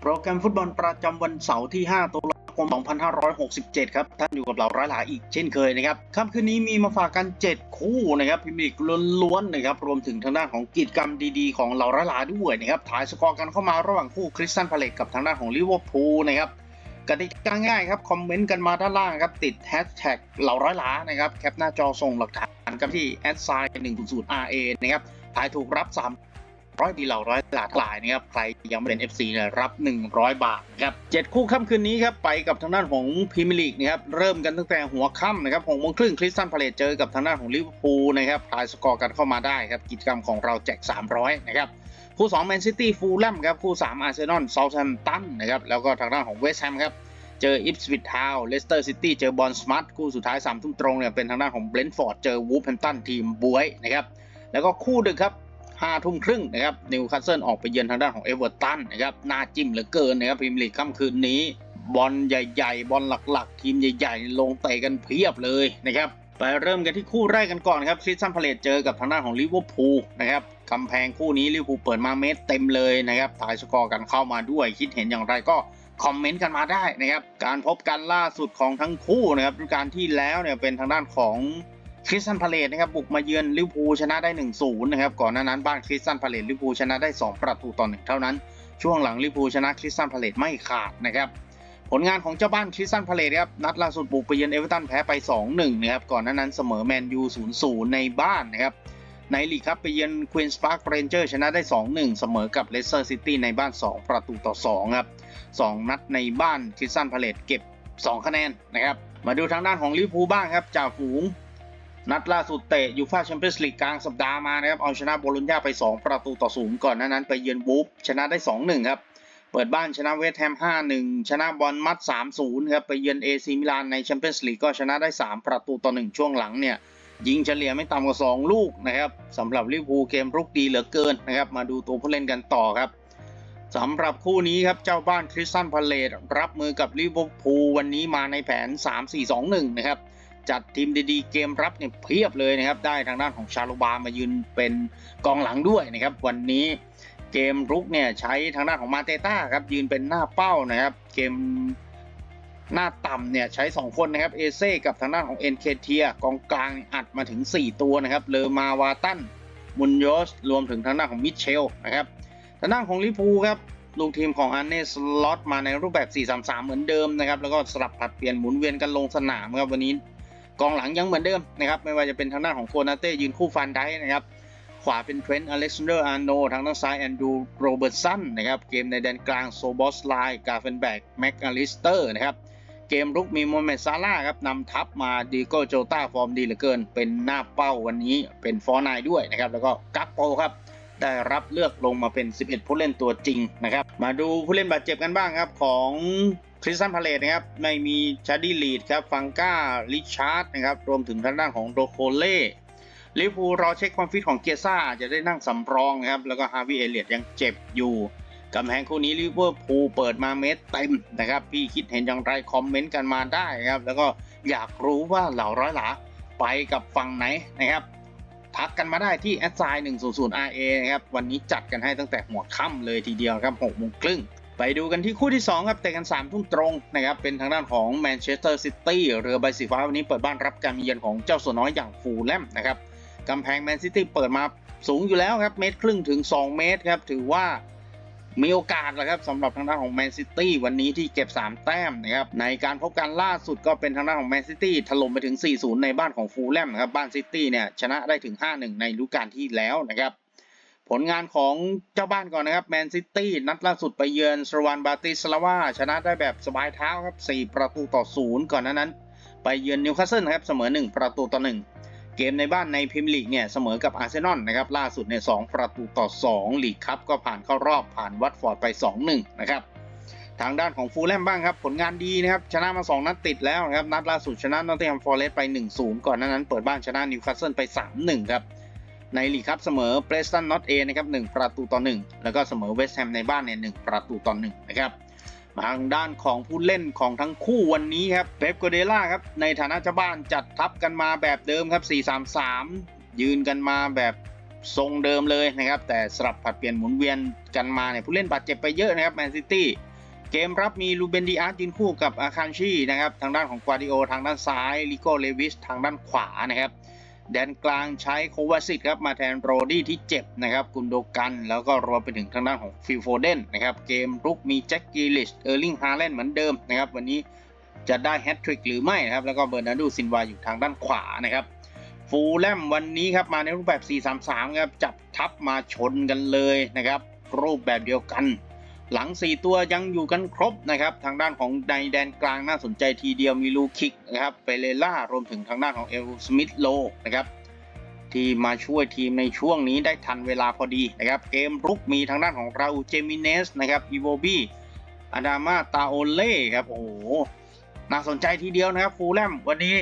โปรแกรมฟุตบอลประจำวันเสาร์ที่ 5 ตุลาคม 2567 ครับ ท่านอยู่กับเราร้อยหลาอีกเช่นเคยนะครับค่ำคืนนี้มีมาฝากกัน 7 คู่นะครับพิมพ์ลีกล้วนๆนะครับ รวมถึงทางด้านของกิจกรรมดีๆ ของเราร้อยหลาด้วยนะครับถ่ายสกอร์กันเข้ามาระหว่างคู่คริสตันพาเลตกับทางด้านของลิเวอร์พูลนะครับกติกาง่ายครับ คอมเมนต์กันมาด้านล่างครับ ติดแฮชแท็กเหล่าร้อยหลานะครับ แคปหน้าจอส่งหลักฐานกันที่แอดไซน์100 RA นะครับถ่ายถูกรับ 3 ร้อยดีเหล่าร้อยหลากหลายนะครับใครยังไม่เป็น FC เนี่ยรับ 100 บาทครับเจ็ดคู่ค่ำคืนนี้ครับไปกับทางด้านของพรีเมียร์ลีกนะครับเริ่มกันตั้งแต่หัวค่ำนะครับหกโมงครึ่งคริสตันพาเลตเจอกับทางด้านของลิเวอร์พูลนะครับทายสกอร์กันเข้ามาได้ครับกิจกรรมของเราแจก 300 นะครับคู่2แมนซิตี้ฟูลแลมครับคู่3อาร์เซนอลเซาท์แฮมป์ตันนะครับแล้วก็ทางด้านของเวสต์แฮมครับเจออิปสวิททาวเลสเตอร์ซิตี้เจอบอลสมาร์ทคู่สุดท้าย3ทุ่มตรงเนี่ยเป็นทางด้านของเบรนท์ฟอร์ดเจอวูฟแฮมป์ตันทีมบวยนะครับแล้วก็คู่ดึกครับ ห้าทุ่มครึ่งนะครับนิวคาสเซิลออกไปเยือนทางด้านของเอเวอร์ตันนะครับน่าจิ้มเหลือเกินนะครับพรีเมียร์ลีกค่ำคืนนี้บอลใหญ่ๆ บอลหลักๆ ทีมใหญ่ ๆ ลงเตะกันเพียบเลยนะครับไปเริ่มกันที่คู่แรกกันก่อนครับคริสตันพาเลตเจอกับทางด้านของลิเวอร์พูลนะครับกำแพงคู่นี้ลิเวอร์พูลเปิดมาเมตรเต็มเลยนะครับถ่ายสกอร์กันเข้ามาด้วย คิดเห็นอย่างไรก็คอมเมนต์กันมาได้นะครับ การพบกันล่าสุดของทั้งคู่นะครับฤดูกาลที่แล้วเนี่ยเป็นทางด้านของ คริสตันพาเลตนะครับบุกมาเยือนลิเวอร์พูลชนะได้ 1-0 นะครับก่อนหน้านั้นบ้านคริสตันพาเลตลิเวอร์พูลชนะได้ 2 ประตูต่อหนึ่งเท่านั้น ช่วงหลังลิเวอร์พูลชนะคริสตันพาเลตไม่ขาดนะครับผลงานของเจ้าบ้านคริสตันพาเลตครับนัดล่าสุดบุกไปเยือนเอเวอร์ตันแพ้ไป 2-1 นะครับก่อนหน้านั้นเสมอแมนยู 0-0 ในบ้านนะครับในลีกครับไปเยือนควีนส์พาร์คเรนเจอร์ชนะได้ 2-1 เสมอกับเลสเตอร์ซิตี้ในบ้าน 2 ประตูต่อ2ครับ2นัดในบ้านคริสตันพาเลตเก็บ 2 คะแนนนะครับมาดูทางด้านของลิเวอร์พูลบ้างครับจ่าฝูง นัดล่าสุดเตะยูฟ่าแชมเปี้ยนส์ลีกกลางสัปดาห์มานะครับ เอาชนะโบโลญญาไป 2 ประตูต่อ0ก่อนหน้านั้นไปเยือนวูฟชนะได้ 2-1 ครับ เปิดบ้านชนะเวสต์แฮม 5-1 ชนะบอลมัด 3-0 ครับ ไปเยือนเอซีมิลานในแชมเปี้ยนส์ลีกก็ชนะได้ 3 ประตูต่อ 1 ช่วงหลังเนี่ย ยิงเฉลี่ยไม่ต่ำกว่า 2 ลูกนะครับสำหรับลิเวอร์พูลเกมรุกดีเหลือเกินนะครับ มาดูตัวผู้เล่นกันต่อครับสำหรับคู่นี้ครับ เจ้าบ้านคริสตันพาเลตรับมือกับลิเวอร์พูลวันนี้มาในแผน 3-4-2-1 นะครับ จัดทีมดีๆ เกมรับเนี่ยเพียบเลยนะครับ ได้ทางด้านของชาโลบามายืนเป็นกองหลังด้วยนะครับ วันนี้เกมรุกเนี่ยใช้ทางด้านของมาเตต้าครับยืนเป็นหน้าเป้านะครับ เกมหน้าต่ำเนี่ยใช้ 2 คนนะครับเอเซ่กับทางด้านของเอ็นเคเทียกองกลางอัดมาถึง 4 ตัวนะครับเลอมาวาตันมุนโยสรวมถึงทางด้านของมิเชลนะครับทางด้านของลิพูครับลูกทีมของอันเนสล็อตมาในรูปแบบ 4-3-3 เหมือนเดิมนะครับ แล้วก็สลับผัดเปลี่ยนหมุนเวียนกันลงสนามครับวันนี้ กองหลังยังเหมือนเดิมนะครับไม่ว่าจะเป็นทางด้านของโคนาเต้ยืนคู่ฟันได้นะครับขวาเป็นเทรนต์อเล็กซานเดอร์อาร์โนทางด้านซ้ายแอนดูโรเบิร์ตสันนะครับเกมในแดนกลางโซบอสไลกาเฟนแบกแม็กอลิสเตอร์นะครับเกมรุกมีโมเมตซาร่าครับนำทัพมาดีโกโจต้าฟอร์มดีเหลือเกิน เป็นหน้าเป้าวันนี้เป็นฟอร์นายด้วยนะครับแล้วก็กักโปครับได้รับเลือกลงมาเป็น 11 ผู้เล่นตัวจริงนะครับ มาดูผู้เล่นบาดเจ็บกันบ้างครับของ คริสตันพาเลตนะครับไม่มีชาร์ดี้ลีดครับฟังก้าริชาร์ดนะครับรวมถึงทางด้านของโดโคเล่ลิเวอร์พูรอเช็คความฟิตของเกียซ่าจะได้นั่งสำรองนะครับแล้วก็ฮาวิเอเลียตยังเจ็บอยู่กำแพงคู่นี้ลิเวอร์พูลเปิดมาเมตรเต็มนะครับพี่คิดเห็นอย่างไรคอมเมนต์กันมาได้ครับแล้วก็อยากรู้ว่าเหล่าร้อยหลาไปกับฝั่งไหนนะครับทักกันมาได้ที่แอดไซน์100 RA นะครับวันนี้จัดกันให้ตั้งแต่หัวค่ำเลยทีเดียวครับ6โมงครึ่ง ไปดูกันที่คู่ที่ 2 ครับเตะกัน3ทุ่มตรงนะครับ เป็นทางด้านของแมนเชสเตอร์ซิตี้เรือใบสีฟ้าวันนี้เปิดบ้านรับการเยือนของเจ้าสัวน้อยอย่างฟูลแลมนะครับกำแพงแมนซิตี้เปิดมาสูงอยู่แล้วครับเมตรครึ่งถึง 2 เมตรครับถือว่ามีโอกาสแล้วครับสำหรับทางด้านของแมนซิตี้วันนี้ที่เก็บ 3 แต้มนะครับในการพบกันล่าสุดก็เป็นทางด้านของแมนซิตี้ถล่มไปถึง 4-0 ในบ้านของฟูลแลมนะครับบ้านซิตี้เนี่ยชนะได้ถึง 5-1 ในฤดูกาลที่แล้วนะครับ ผลงานของเจ้าบ้านก่อนนะครับแมนซิตี้นัดล่าสุดไปเยือนสวานบาติสลาวาชนะได้แบบสบายเท้าครับ 4 ประตูต่อ 0 ก่อนนั้น ไปเยือนนิวคาสเซิลครับเสมอ 1 ประตูต่อ 1 เกมในบ้านในพรีเมียร์ลีกเนี่ยเสมอกับอาร์เซนอลนะครับล่าสุดเนี่ย2ประตูต่อ 2 ลีกคัพก็ผ่านเข้ารอบผ่านวัตฟอร์ดไป 2-1 นะครับทางด้านของฟูลแลมบ้างครับ ผลงานดีนะครับ ชนะมา 2 นัดติดแล้วนะครับ นัดล่าสุดชนะนอตติงแฮมฟอร์เรสต์ไป 1-0 ก่อนหน้านั้นเปิดบ้านชนะนิวคาสเซิลไป 3-1 ครับ ในลีกครับเสมอเปรสตันนอตเอนะครับ1ประตูต่อ 1 แล้วก็เสมอเวสต์แฮมในบ้านเนี่ย1ประตูต่อ1นะครับมาทางด้านของผู้เล่นของทั้งคู่วันนี้ครับเป๊ปโกเดล่าครับในฐานะเจ้าบ้านจัดทัพกันมาแบบเดิมครับ 4-3-3 ยืนกันมาแบบทรงเดิมเลยนะครับ แต่สลับผัดเปลี่ยนหมุนเวียนกันมาเนี่ยผู้เล่นบาดเจ็บไปเยอะนะครับแมนซิตี้เกมรับมีลูเบนดีอาร์ยืนคู่กับอาคันชีนะครับทางด้านของกวาดิโอทางด้านซ้ายลิโกเลวิสทางด้านขวานะครับ แดนกลางใช้โควาซิตครับมาแทนโรดี้ที่เจ็บนะครับกุนโดกันแล้วก็รวมไปถึงทางด้านของฟิลโฟเดนนะครับเกมรุกมีแจ็คกิลิชเออร์ลิงฮาแลนด์เหมือนเดิมนะครับวันนี้จะได้แฮตทริกหรือไม่นะครับแล้วก็เบอร์นาร์ดูซินวาอยู่ทางด้านขวานะครับฟูลแลมวันนี้ครับมาในรูปแบบ 4-3-3 ครับจับทับมาชนกันเลยนะครับรูปแบบเดียวกัน หลัง 4 ตัวยังอยู่กันครบนะครับ ทางด้านของในแดนกลางน่าสนใจทีเดียวมีลูคิกนะครับเปเลล่ารวมถึงทางด้านของเอลสมิธโลนะครับที่มาช่วยทีมในช่วงนี้ได้ทันเวลาพอดีนะครับเกมรุกมีทางด้านของราอูเจมิเนสนะครับอีโวบีอาดามาตาโอเล่ครับโอ้โหน่าสนใจทีเดียวนะครับฟูลแลมวันนี้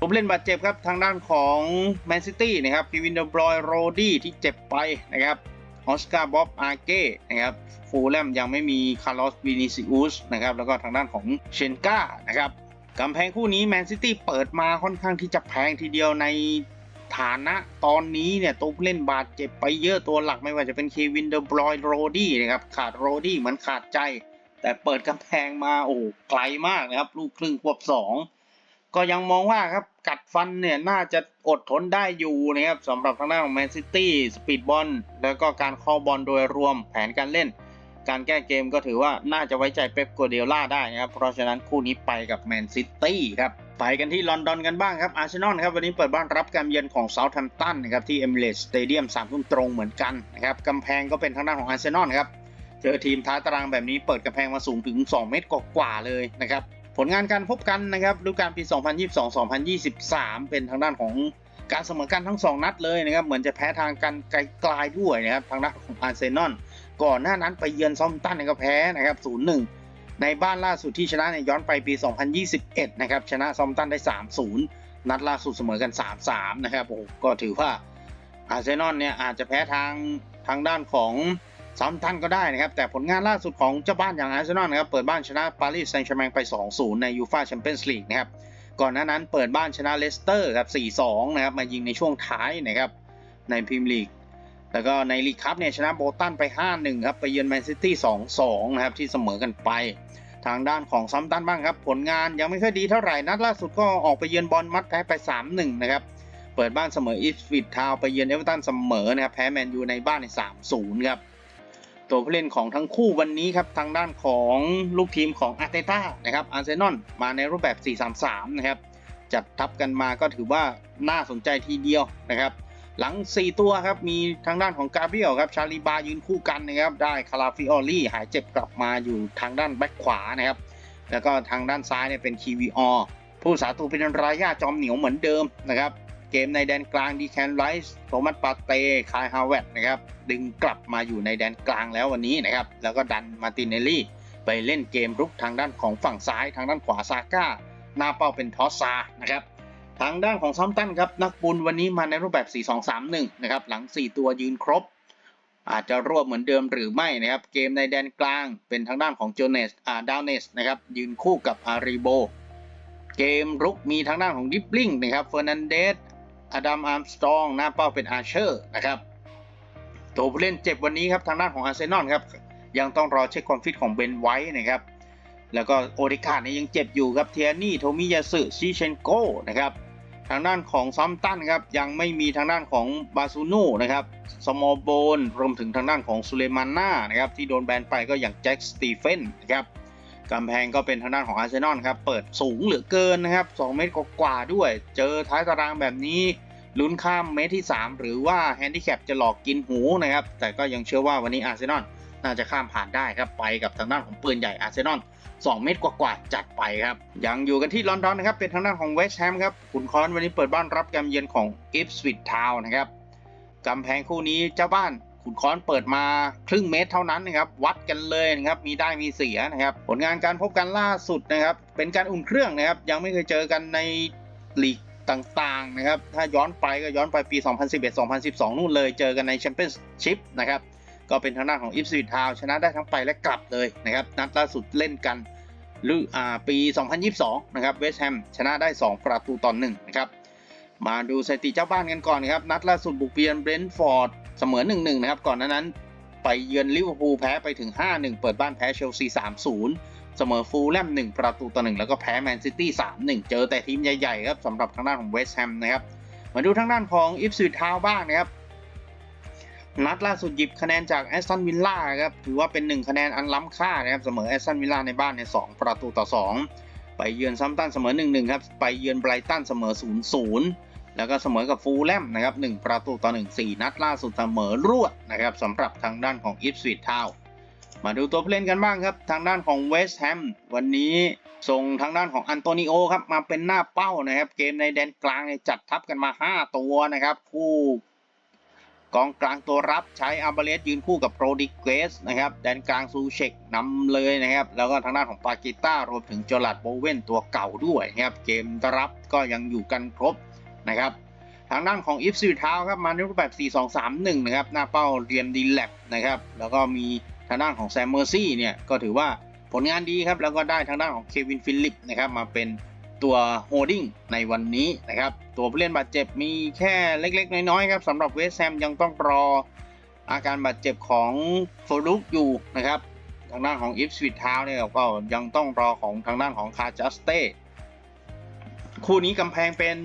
ผมเล่นบาดเจ็บครับทางด้านของแมนซิตี้นะครับพีวินเดอร์บรอยโรดี้ที่เจ็บไปนะครับ ออสการ์บ๊อบอาเก้นะครับฟูลแลมยังไม่มีคาร์ลอสวินิซิอุสนะครับแล้วก็ทางด้านของเชนกานะครับกำแพงคู่นี้แมนซิตี้เปิดมาค่อนข้างที่จะแพงทีเดียวในฐานะตอนนี้เนี่ยตัวผู้เล่นบาดเจ็บไปเยอะตัวหลักไม่ว่าจะเป็นเควินเดอร์บรอยโรดี้นะครับขาดโรดี้เหมือนขาดใจ แต่เปิดกำแพงมาโอ้ไกลมากนะครับ ลูกครึ่งควบสอง ก็ยังมองว่าครับกัดฟันเนี่ยน่าจะอดทนได้อยู่นะครับสำหรับทางด้านของแมนซิตี้สปีดบอลแล้วก็การเข้าบอลโดยรวมแผนการเล่น การแก้เกมก็ถือว่าน่าจะไว้ใจเป๊ปกัวเดียล่าได้นะครับเพราะฉะนั้นคู่นี้ไปกับแมนซิตี้ครับไปกันที่ลอนดอนกันบ้างครับอาร์เซนอลครับวันนี้เปิดบ้านรับการเยือนของเซาท์แฮมป์ตันนะครับที่เอมิเรตสเตเดียมสามทุ่มตรงเหมือนกันนะครับกำแพงก็เป็นทางด้านของอาร์เซนอลครับเจอทีมท้ายตารางแบบนี้เปิดกำแพงมาสูงถึง 2 เมตรกว่าๆเลยนะครับ ลงานการพบกันนะครับฤดูกาลปี 2022-2023 เป็นทางด้านของการเสมอกันทั้ง 2 นัดเลยนะครับ เหมือนจะแพ้ทางกันไกลๆด้วยนะครับ ทางด้านของอาร์เซนอลก่อนหน้านั้นไปเยือนซอมตันก็แพ้นะครับ 0-1 ในบ้านล่าสุดที่ชนะเนี่ยย้อนไปปี 2021 นะครับ ชนะซอมตันได้ 3-0 นัดล่าสุดเสมอกัน 3-3 นะครับโอ้โหก็ถือว่าอาร์เซนอลเนี่ยอาจจะแพ้ทางทางด้านของ ซาม์ตันก็ได้นะครับ แต่ผลงานล่าสุดของเจ้าบ้านอย่างอาร์เซนอลนะครับ เปิดบ้านชนะปารีสแซงต์แชร์แมงไป 2-0 ในยูฟ่าแชมเปี้ยนส์ลีกนะครับ ก่อนหน้านั้นเปิดบ้านชนะเลสเตอร์ครับ 4-2 นะครับ มายิงในช่วงท้ายนะครับในพรีเมียร์ลีก แล้วก็ในลีกคัพเนี่ยชนะโบตันไป 5-1 ครับ ไปเยือนแมนซิตี้ 2-2 นะครับที่เสมอกันไป ทางด้านของซัมตันบ้างครับ ผลงานยังไม่ค่อยดีเท่าไหร่ นัดล่าสุดก็ออกไปเยือนบอลมัดแพ้ไป 3-1 นะครับ เปิดบ้านเสมออีฟวิดทาวไปเยือนเอเวอร์ตันเสมอนะครับ แพ้แมนยูในบ้านใน 3-0 ครับ ตัวผู้เล่นของทั้งคู่วันนี้ครับทางด้านของลูกทีมของอาร์เตต้านะครับอาร์เซนอลมาในรูปแบบ 4-3-3 นะครับ จัดทับกันมาก็ถือว่าน่าสนใจทีเดียวนะครับ หลัง 4 ตัวครับ มีทางด้านของกาเบียลครับชาลีบายืนคู่กันนะครับ ได้คาราฟิออลลี่หายเจ็บกลับมาอยู่ทางด้านแบ็คขวานะครับ แล้วก็ทางด้านซ้ายเนี่ยเป็นคีวีออผู้สาตูเป็นรายาจอมเหนียวเหมือนเดิมนะครับ เกมในแดนกลางดีแคนไรส์โทมัสปาเต้คายฮาวเวตนะครับดึงกลับมาอยู่ในแดนกลางแล้ววันนี้นะครับแล้วก็ดันมาตินเนลลี่ไปเล่นเกมรุกทางด้านของฝั่งซ้ายทางด้านขวาซาก้าหน้าเป้าเป็นทอสซานะครับทางด้านของซัมตันครับนักบุญวันนี้มาในรูปแบบ 4-2-3-1 นะครับหลัง 4 ตัวยืนครบ อาจจะรวบเหมือนเดิมหรือไม่นะครับเกมในแดนกลางเป็นทางด้านของโจเนสอาดาวเนสนะครับยืนคู่กับอาริโบ เกมรุกมีทางด้านของดิปลิงนะครับเฟอร์นันเดส อดัมอาร์มสตรองหน้าเป้าเป็นอาร์เชอร์นะครับตัวผู้เล่นเจ็บวันนี้ครับทางด้านของอาร์เซนอลครับยังต้องรอเช็คความฟิตของเบนไว้นะครับแล้วก็โอเดกาเนี่ยยังเจ็บอยู่ครับเทียนี่โทมิยาสึชิเชนโกนะครับทางด้านของซัมตันครับยังไม่มีทางด้านของบาซูนูนะครับสมอลโบนรวมถึงทางด้านของซูเลมาน่านะครับที่โดนแบนไปก็อย่างแจ็คสตีเฟนนะครับ กำแพงก็เป็นทางด้านของอาร์เซนอลครับ เปิดสูงเหลือเกินนะครับ 2 เมตรกว่าด้วย เจอท้ายตารางแบบนี้ลุ้นข้ามเมตรที่ 3 หรือว่าแฮนดิแคปจะหลอกกินหูนะครับ แต่ก็ยังเชื่อว่าวันนี้อาร์เซนอลน่าจะข้ามผ่านได้ครับ ไปกับทางด้านของปืนใหญ่อาร์เซนอล2 เมตรกว่าๆจัดไปครับ ยังอยู่กันที่ลอนดอนนะครับ เป็นทางด้านของเวสต์แฮมครับขุนคอนวันนี้เปิดบ้านรับการเยือนของอิฟสวิตทาวนะครับกำแพงคู่นี้เจ้าบ้าน ขุนค้อนเปิดมาครึ่งเมตรเท่านั้นนะครับวัดกันเลยนะครับมีได้มีเสียนะครับผลงานการพบกันล่าสุดนะครับเป็นการอุ่นเครื่องนะครับยังไม่เคยเจอกันในลีกต่างๆนะครับถ้าย้อนไปก็ย้อนไปปี 2011-2012 นู่นเลยเจอกันในแชมเปี้ยนชิพนะครับก็เป็นทางด้านของอิฟสวิตทาวชนะได้ทั้งไปและกลับเลยนะครับนัดล่าสุดเล่นกันหรืออ่าปี 2022 นะครับเวสต์แฮมชนะได้ 2 ประตูต่อ1นะครับมาดูสถิติเจ้าบ้านกันก่อนครับนัดล่าสุดบุกเบียนเบรนท์ฟอร์ด เสมอ1-1นะครับ ก่อนหน้านั้น ไปเยือนลิเวอร์พูลแพ้ไปถึง 5-1 เปิดบ้านแพ้เชลซี 3-0 เสมอฟูลแลม1 ประตูต่อ1แล้วก็แพ้แมนซิตี้ 3-1 เจอแต่ทีมใหญ่ๆครับสำหรับทางด้านของเวสต์แฮมนะครับ มาดูทางด้านของอิฟส i ทาวบ้างนะครับนัดล่าสุดหยิบคะแนนจากแอสตันวิลล่าครับถือว่าเป็น 1 คะแนนอันล้ำค่านะครับเสมอแอสตันวิลล่าในบ้านใน 2 ประตูต่อ 2 ไปเยือนซัมตันเสมอ 1-1 ครับ ไปเยือนไบรตันเสมอ 0-0 แล้วก็เสมอกับฟูลแลมนะครับ1ประตูต่อ 1 4 นัดล่าสุดเสมอรวดนะครับสำหรับทางด้านของอิฟส i ทาวมาดูตัวผู้เล่นกันบ้างครับ ทางด้านของเวสต์แฮมวันนี้ส่งทางด้านของอันโตนิโอครับมาเป็นหน้าเป้านะครับ เกมในแดนกลางจัดทัพกันมา 5 ตัวนะครับ คู่กองกลางตัวรับใช้อัลเบเลสยืนคู่กับโรดิเกสนะครับแดนกลางซูเชกนำเลยนะครับ แล้วก็ทางด้านของปากิต้ารวมถึงจอร์ดโบเวนตัวเก่าด้วยนะครับ เกมรับก็ยังอยู่กันครบ นะครับทางด้านของอิฟซิทาวครับมาในรูปแบบ 4-2-3-1 นะครับ หน้าเป้าเรียมดีแลบนะครับ แล้วก็มีทางด้านของแซมเมอร์ซี่เนี่ย ก็ถือว่าผลงานดีครับ แล้วก็ได้ทางด้านของเควินฟิลิปนะครับ มาเป็นตัวโฮดดิ้งในวันนี้นะครับ ตัวผู้เล่นบาดเจ็บมีแค่เล็กๆ น้อยๆ ครับสำหรับเวสแฮมยังต้องรออาการบาดเจ็บของโฟลุกอยู่นะครับ ทางด้านของอิฟสวิตทาวเนี่ยก็ยังต้องรอของทางด้านของคาจัสเต้คู่นี้กำแพงเป็น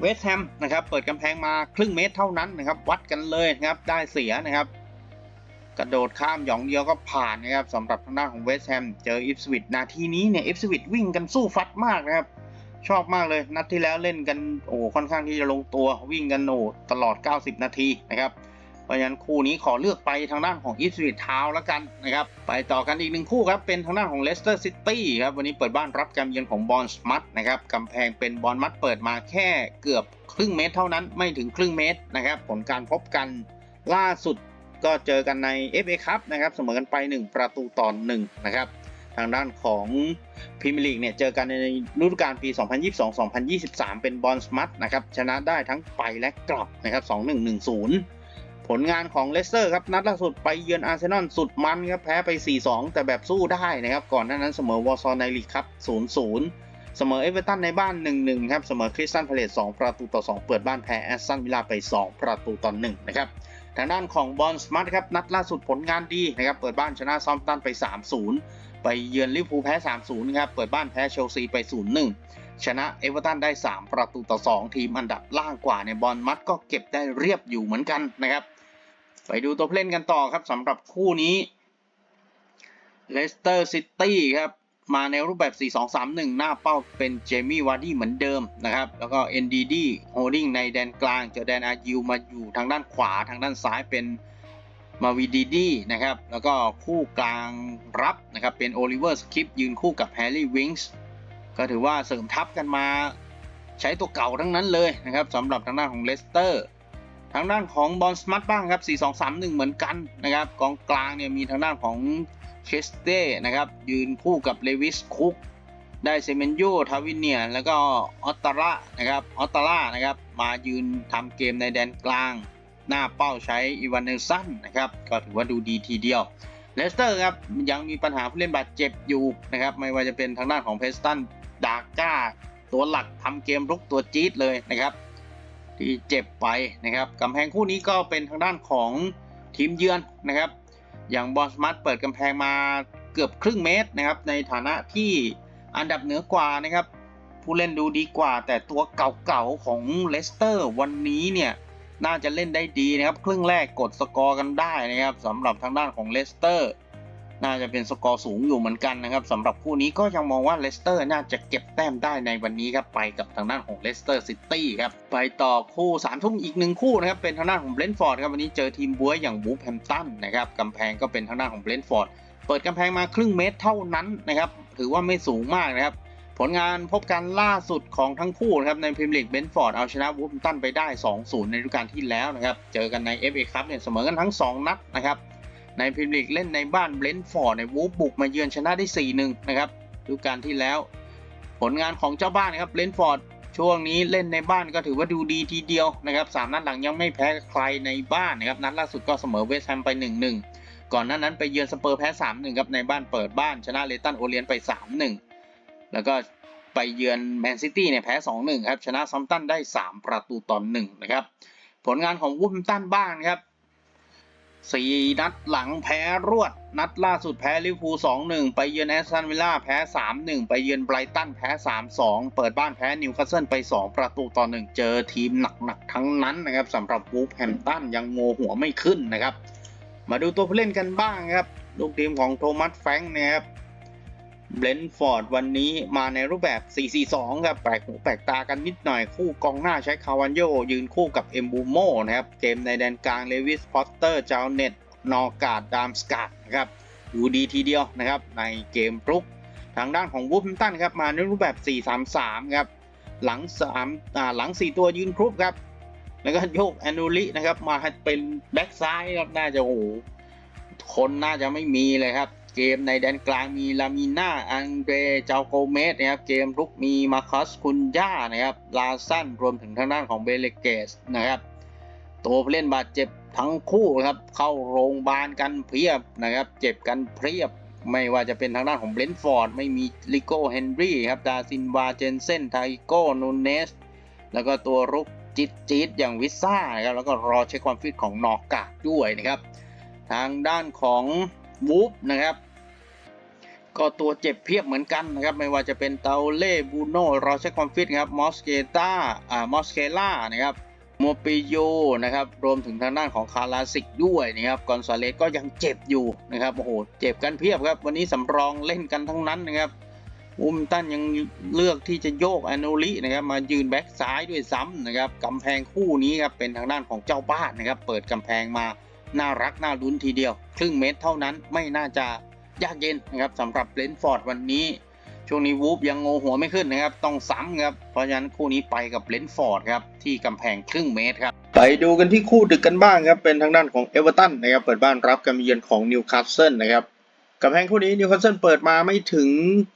เวสต์แฮมนะครับเปิดกำแพงมาครึ่งเมตรเท่านั้นนะครับ วัดกันเลยนะครับได้เสียนะครับ กระโดดข้ามหยองเดียวก็ผ่านนะครับสำหรับทางด้านของเวสต์แฮมเจออิฟสวิตนาทีนี้เนี่ยอิฟสวิตวิ่งกันสู้ฟัดมากนะครับ ชอบมากเลยนัดที่แล้วเล่นกันโอ้ค่อนข้างที่จะลงตัววิ่งกันโอ้ตลอด 90 นาทีนะครับ เพราะฉะนั้นคู่นี้ขอเลือกไปทางด้านของอิสวิทาวแล้วกันนะครับ ไปต่อกันอีกหนึ่งคู่ครับ เป็นทางด้านของเลสเตอร์ซิตี้ครับ วันนี้เปิดบ้านรับการเยือนของบอลสมัตนะครับกำแพงเป็นบอลมัดเปิดมาแค่เกือบครึ่งเมตรเท่านั้นไม่ถึงครึ่งเมตรนะครับ ผลการพบกันล่าสุดก็เจอกันใน FA ครับนะครับเสมอกันไป 1 ประตูต่อ1นะครับทางด้านของพรีเมียร์ลีกเนี่ยเจอกันในฤดูกาลปี 2022-2023 เป็นบอลสมัตนะครับชนะได้ทั้งไปและกลับนะครับ 2-1-1-0 ผลงานของเลสเตอร์ครับนัดล่าสุดไปเยือนอาร์เซนอลสุดมันครับแพ้ไป 4-2 แต่แบบสู้ได้นะครับ ก่อนหน้านั้นเสมอวอร์ซอนในลีกครับ 0-0 เสมอเอเวอร์ตันในบ้าน 1-1 ครับ เสมอคริสตันพาเลต2ประตูต่อ 2 เปิดบ้านแพ้แอสตันวิลล่าไป 2 ประตูต่อ 1 นะครับ ทางด้านของบอลสมาร์ทครับนัดล่าสุดผลงานดีนะครับเปิดบ้านชนะซอมตันไป 3-0 ไปเยือนลิเวอร์พูลแพ้ 3-0 ครับเปิดบ้านแพ้เชลซีไป 0-1ชนะเอเวอร์ตันได้ 3 ประตูต่อ 2 ทีมอันดับล่างกว่าในบอลมัดก็เก็บได้เรียบอยู่เหมือนกันนะครับ ไปดูตัวผู้เล่นกันต่อครับสำหรับคู่นี้เลสเตอร์ซิตี้ครับ มาในรูปแบบ 4-2-3-1 หน้าเป้าเป็นเจมี่วาร์ดี้เหมือนเดิมนะครับ แล้วก็ NDD Holding ในแดนกลาง เจอแดนอายิวมาอยู่ทางด้านขวาทางด้านซ้ายเป็นมาวีดีดีนะครับ แล้วก็คู่กลางรับนะครับ เป็นโอลิเวอร์สคิปยืนคู่กับแฮร์รี่วิงส์ก็ถือว่าเสริมทัพกันมาใช้ตัวเก่าทั้งนั้นเลยนะครับสำหรับทางด้านของเลสเตอร์ ทางด้านของบอลสมาร์ทบ้างครับ 4-2-3-1 เหมือนกันนะครับ กองกลางเนี่ยมีทางด้านของเชสเต้นะครับ ยืนคู่กับเลวิสคุก ได้เซเมนโยทาวิเนีย แล้วก็ออตตาร่านะครับ ออตตาร่านะครับ มายืนทำเกมในแดนกลาง หน้าเป้าใช้อีวานเนลสันนะครับ ก็ถือว่าดูดีทีเดียว เลสเตอร์ครับ ยังมีปัญหาผู้เล่นบาดเจ็บอยู่นะครับ ไม่ว่าจะเป็นทางด้านของเพสตัน ดาก้า ตัวหลักทำเกมรุกตัวจี๊ดเลยนะครับ ที่เจ็บไปนะครับกำแพงคู่นี้ก็เป็นทางด้านของทีมเยือนนะครับ อย่างบอสมาร์ทเปิดกำแพงมาเกือบครึ่งเมตรนะครับ ในฐานะที่อันดับเหนือกว่านะครับ ผู้เล่นดูดีกว่า แต่ตัวเก่าๆของเลสเตอร์วันนี้เนี่ยน่าจะเล่นได้ดีนะครับ ครึ่งแรกกดสกอร์กันได้นะครับสำหรับทางด้านของเลสเตอร์ น่าจะเป็นสกอร์สูงอยู่เหมือนกันนะครับสำหรับคู่นี้ก็ยังมองว่าเลสเตอร์น่าจะเก็บแต้มได้ในวันนี้ครับไปกับทางด้านของเลสเตอร์ซิตี้ครับไปต่อคู่3ามทุ่มอีกหนึ่งคู่นะครับเป็นทางด้านของเบรนท์ฟอร์ดครับวันนี้เจอทีมบัวอย่างบูแฮมตันนะครับกำแพงก็เป็นทางด้านของเบรนท์ฟอร์ดเปิดกำแพงมาครึ่งเมตรเท่านั้นนะครับถือว่าไม่สูงมากนะครับผลงานพบกันล่าสุดของทั้งคู่นะครับในพรีเมียร์ลีกเบนฟอร์ดเอาชนะวูฟแฮมตันไปได้ 2-0 ในฤดูกาลที่แล้วนะครับ เจอกันใน FA คัพเนี่ยเสมอกันทั้ง 2 นัดนะครับ ในพรีเมียร์ลีกเล่นในบ้านเบรนท์ฟอร์ดในวูฟบุกมาเยือนชนะได้ 4-1 นะครับฤดูกาลที่แล้ว ผลงานของเจ้าบ้านนะครับเบรนท์ฟอร์ดช่วงนี้เล่นในบ้านก็ถือว่าดูดีทีเดียวนะครับสามนัดหลังยังไม่แพ้ใครในบ้านนะครับนัดล่าสุดก็เสมอเวสต์แฮมไป 1-1 ก่อนหน้านั้นไปเยือนสเปอร์แพ้ 3-1 ครับในบ้านเปิดบ้านชนะเลตันโอเลียนไป 3-1 แล้วก็ไปเยือนแมนซิตี้เนี่ยแพ้ 2-1 ครับชนะซัมตันได้ 3 ประตูต่อ1นะครับผลงานของวูฟแฮมตันบ้างนครับ สี่นัดหลังแพ้รวด นัดล่าสุดแพ้ลิเวอร์พูลสองหนึ่งไปเยือนแอสตันวิลล่าแพ้สามหนึ่งไปเยือนไบรตันแพ้สามสองเปิดบ้านแพ้นิวคาสเซิลไปสองประตูต่อหนึ่งเจอทีมหนักๆทั้งนั้นนะครับสำหรับวูฟแฮมตันยังโงหัวไม่ขึ้นนะครับ มาดูตัวผู้เล่นกันบ้างครับ ลูกทีมของโทมัสแฟงค์นะครับ เบรนฟอร์ดวันนี้มาในรูปแบบ 4-4-2 ครับ แปลกหูแปลกตากันนิดหน่อยคู่กองหน้าใช้คาวันโย ยืนคู่กับเอมบูโมนะครับ เกมในแดนกลางเลวิสพอตเตอร์จาวเน็ต นอกาดดามสกัดนะครับดูดีทีเดียวนะครับ ในเกมรุก ทางด้านของวูฟตันครับ มาในรูปแบบ 4-3-3 ครับ หลัง3อ่าหลัง 4 ตัวยืนครุบครับ แล้วก็โยกแอนูลินะครับ มาเป็นแบ็กซ้ายครับน่าจะโอ้คนน่าจะไม่มีเลยครับ เกมในแดนกลางมีลามิน่าอังเดรเจาโกเมสนะครับ เกมรุกมีมาคัสคุนย่านะครับ ลาซันรวมถึงทางด้านของเบเลเกสนะครับ ตัวผู้เล่นบาดเจ็บทั้งคู่ครับ เข้าโรงพยาบาลกันเพียบนะครับ เจ็บกันเพียบ ไม่ว่าจะเป็นทางด้านของเบรนฟอร์ด ไม่มีลิโก้เฮนรี่ครับ ดาซินวาเจนเซน ไทโก้นูเนส แล้วก็ตัวรุกจิตจิตอย่างวิซ่านะครับ แล้วก็รอเช็คความฟิตของนอกกาด้วยนะครับ ทางด้านของ วูฟนะครับ ก็ตัวเจ็บเพียบเหมือนกันนะครับ ไม่ว่าจะเป็นเตาเล่บูโน่รอเชคความฟิตครับมอสเกตาอ่ามอสเคล่านะครับโมปิโยนะครับรวมถึงทางด้านของคาราสิกด้วยนะครับกอนซาเลสก็ยังเจ็บอยู่นะครับโอ้โหเจ็บกันเพียบครับ วันนี้สำรองเล่นกันทั้งนั้นนะครับอุมตันยังเลือกที่จะโยกอนุลินะครับมายืนแบ็กซ้ายด้วยซ้ำนะครับกำแพงคู่นี้ครับเป็นทางด้านของเจ้าบ้านนะครับ เปิดกำแพงมา น่ารักน่าลุ้นทีเดียว ครึ่งเมตรเท่านั้นไม่น่าจะยากเย็นนะครับสำหรับเลนฟอร์ดวันนี้ ช่วงนี้วูฟยังโงหัวไม่ขึ้นนะครับ ต้องซ้ำครับ เพราะฉะนั้นคู่นี้ไปกับเลนฟอร์ดครับ ที่กำแพงครึ่งเมตรครับ ไปดูกันที่คู่ดึกกันบ้างครับ เป็นทางด้านของเอเวอร์ตันนะครับ เปิดบ้านรับการเยือนของนิวคาสเซิลนะครับกำแพงคู่นี้นิวคาสเซิลเปิดมาไม่ถึง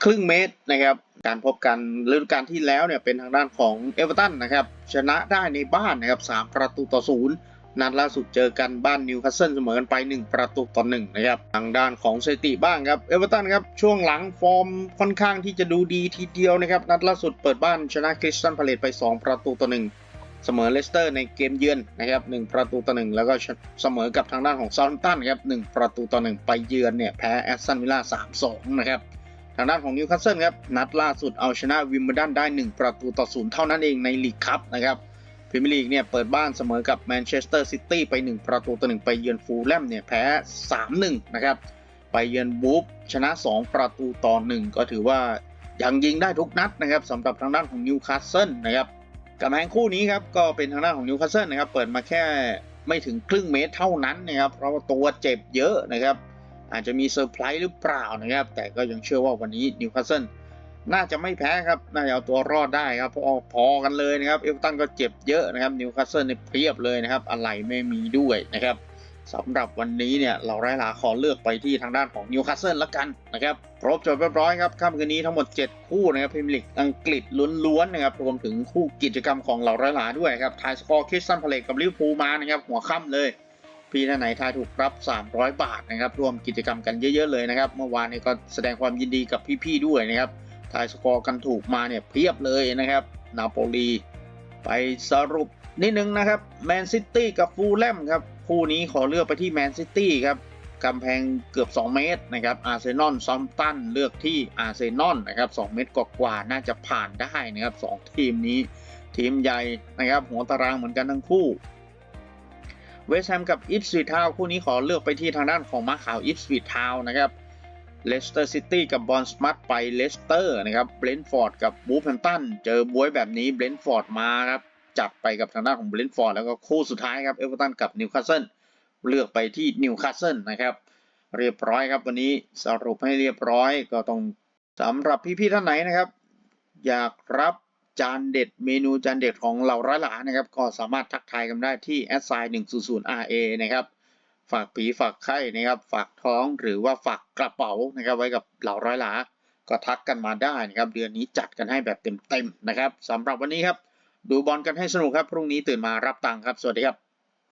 ครึ่งเมตรนะครับ การพบกันฤดูกาลที่แล้วเนี่ยเป็นทางด้านของเอเวอร์ตันนะครับ ชนะได้ในบ้านนะครับสามประตูต่อศูนย์ นัดล่าสุดเจอกันบ้านนิวคาสเซิลเสมอกันไป 1 ประตูต่อ1นะครับ ทางด้านของสถิติบ้างครับ เอเวอร์ตันครับ ช่วงหลังฟอร์มค่อนข้างที่จะดูดีทีเดียวนะครับ นัดล่าสุดเปิดบ้านชนะคริสตันพาเลตไป 2 ประตูต่อ1เสมอเลสเตอร์ในเกมเยือนนะครับ1ประตูต่อ1แล้วก็เสมอกับทางด้านของซาร์ตันครับ1ประตูต่อ1ไปเยือนเนี่ยแพ้แอสตันวิลล่า3-2นะครับทางด้านของนิวคาสเซิลครับนัดล่าสุดเอาชนะวิมเบิลดันได้ 1 ประตูต่อ0เท่านั้นเองในลีกคัพนะครับ พรีเมียร์ลีกเนี่ยเปิดบ้านเสมอกับแมนเชสเตอร์ซิตี้ไป 1 ประตูต่อ1ไปเยือนฟูลแลมเนี่ยแพ้ 3-1 นะครับ ไปเยือนบูฟชนะ 2 ประตูต่อ1ก็ถือว่ายังยิงได้ทุกนัดนะครับสำหรับทางด้านของนิวคาสเซิลนะครับกำแพงคู่นี้ครับก็เป็นทางด้านของนิวคาสเซิลนะครับเปิดมาแค่ไม่ถึงครึ่งเมตรเท่านั้นนะครับเพราะว่าตัวเจ็บเยอะนะครับอาจจะมีเซอร์ไพรส์หรือเปล่านะครับแต่ก็ยังเชื่อว่าวันนี้นิวคาสเซิล น่าจะไม่แพ้ครับ น่าจะเอาตัวรอดได้ครับเพราะพอกันเลยนะครับ เอเวอร์ตันก็เจ็บเยอะนะครับ นิวคาสเซิลเนี่ยเพียบเลยนะครับ อะไรไม่มีด้วยนะครับสำหรับวันนี้เนี่ยเราไร้ลาขอเลือกไปที่ทางด้านของนิวคาสเซิลละกันนะครับ ครบจบเรียบร้อยครับค่ำคืนนี้ทั้งหมด 7 คู่นะครับพรีเมียร์ลีกอังกฤษล้วนๆนะครับรวมถึงคู่กิจกรรมของเราไร้ลาด้วยครับทายสกอร์คริสตันพาเลตกับลิเวอร์พูลมานะครับหัวค่ำเลยพี่ท่านไหนทายถูกรับ 300 บาทนะครับร่วมกิจกรรมกันเยอะ ๆ เลยนะครับ เมื่อวานนี้ก็แสดงความยินดีกับพี่ๆด้วยนะครับ ทายสกอร์กันถูกมาเนี่ยเพียบเลยนะครับ นาโปลี ไปสรุปนิดนึงนะครับแมนซิตี้กับฟูลแลมครับ คู่นี้ขอเลือกไปที่แมนซิตี้ครับกำแพงเกือบ 2 เมตรนะครับอาร์เซนอลซอมตันเลือกที่อาร์เซนอลนะครับ2เมตรกว่าๆน่าจะผ่านได้นะครับ 2 ทีมนี้ ทีมใหญ่นะครับ หัวตารางเหมือนกันทั้งคู่ เวสต์แฮมกับอิฟสวีทาวคู่นี้ขอเลือกไปที่ทางด้านของมาขาวอิฟสวีทาวนะครับ เลสเตอร์ซิตี้กับบอลสมัตไปเลสเตอร์นะครับเบรนท์ฟอร์ดกับบูฟแฮมตันเจอบวยแบบนี้เบรนท์ฟอร์ดมาครับจัดไปกับทางด้านของเบรนท์ฟอร์ดแล้วก็คู่สุดท้ายครับเอเวอร์ตันกับนิวคาสเซิลเลือกไปที่นิวคาสเซิลนะครับเรียบร้อยครับวันนี้สรุปให้เรียบร้อยก็ต้องสำหรับพี่ๆท่านไหนนะครับ อยากรับจานเด็ดเมนูจานเด็ดของเหล่าร้อยหลานะครับ ก็สามารถทักทายกันได้ที่ s i 100 RA นะครับ ฝากผีฝากไข้นะครับ ฝากท้องหรือว่าฝากกระเป๋านะครับ ไว้กับเหล่าร้อยหลา ก็ทักกันมาได้นะครับ เดือนนี้จัดกันให้แบบเต็มๆนะครับสำหรับวันนี้ครับ ดูบอลกันให้สนุกครับ พรุ่งนี้ตื่นมารับตังค์ครับ สวัสดีครับ